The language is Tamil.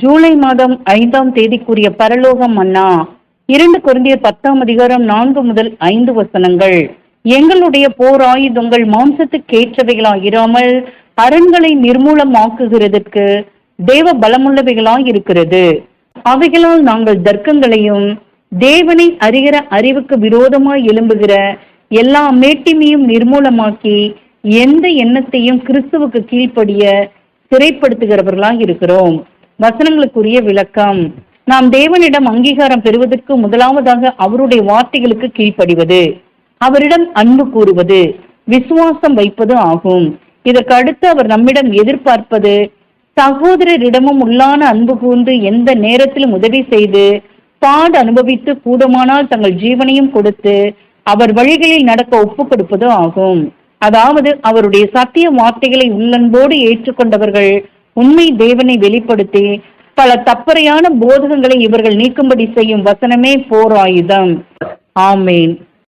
ஜூலை மாதம் ஐந்தாம் தேதிக்குரிய பரலோகம் அண்ணா. இரண்டு குருந்திய பத்தாம் அதிகாரம் நான்கு முதல் ஐந்து வசனங்கள். எங்களுடைய போர் ஆயுதங்கள் மாம்சத்துக்கேற்றவைகளாயிராமல் அரண்களை நிர்மூலமாக்குகிறதற்கு தேவ பலமுள்ளவைகளாய் இருக்கிறது அவைகளால் நாங்கள் தர்க்கங்களையும் தேவனை அறிகிற அறிவுக்கு விரோதமாய் எழும்புகிற எல்லா மேட்டிமையும் நிர்மூலமாக்கி எந்த எண்ணத்தையும் கிறிஸ்துவுக்கு கீழ்ப்படிய சிறைப்படுத்துகிறவர்களாக இருக்கிறோம் வசனங்களுக்குரிய விளக்கம். நாம் தேவனிடம் அங்கீகாரம் பெறுவதற்கு முதலாவதாக அவருடைய வார்த்தைகளுக்கு கீழ்ப்படிவது அவரிடம் அன்பு கூறுவது விசுவாசம் வைப்பது ஆகும். இதற்கு அடுத்து அவர் நம்மிடம் எதிர்பார்ப்பது சகோதரரிடமும் உள்ளான அன்பு கூர்ந்து எந்த நேரத்திலும் உதவி செய்து பாடு அனுபவித்து கூடுமானால் தங்கள் ஜீவனையும் கொடுத்து அவர் வழிகளில் நடக்க ஒப்பு கொடுப்பது ஆகும். அதாவது அவருடைய சத்திய வார்த்தைகளை உள்ளன்போடு ஏற்றுக்கொண்டவர்கள் உண்மை தேவனை வெளிப்படுத்தி பல தப்பறையான போதகங்களை இவர்கள் நீக்கும்படி செய்யும் வசனமே போர் ஆயுதம் ஆமேன்.